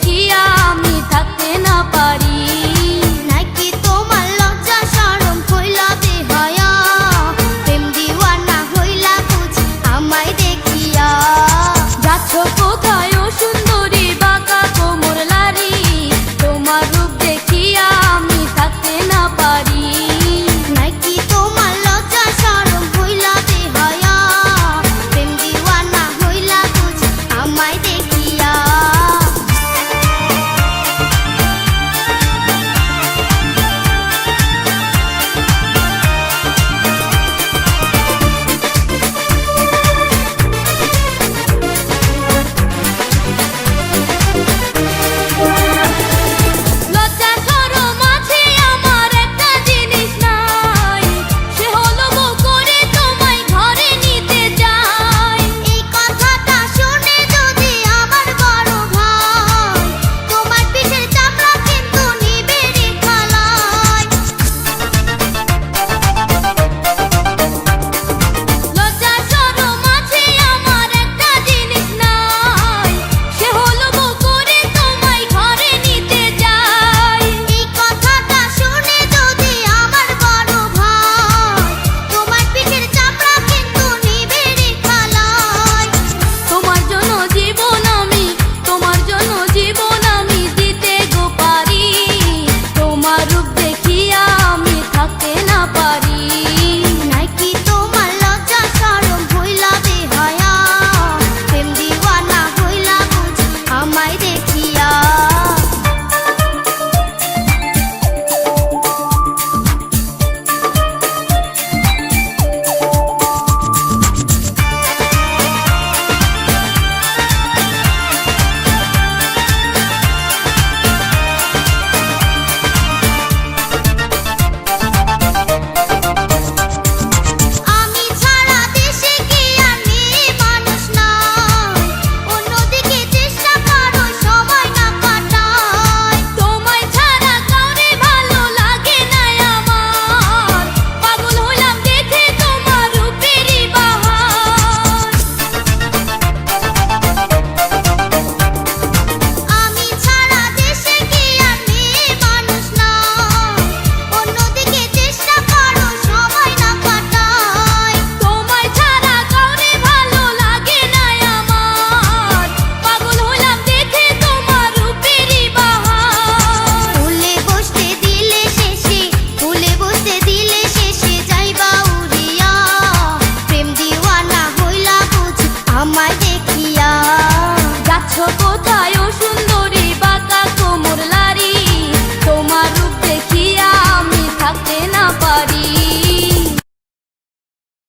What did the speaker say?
দেখিয়া আমি থাকতে না পারি। দেখিয়া আমি থাকতে না পারি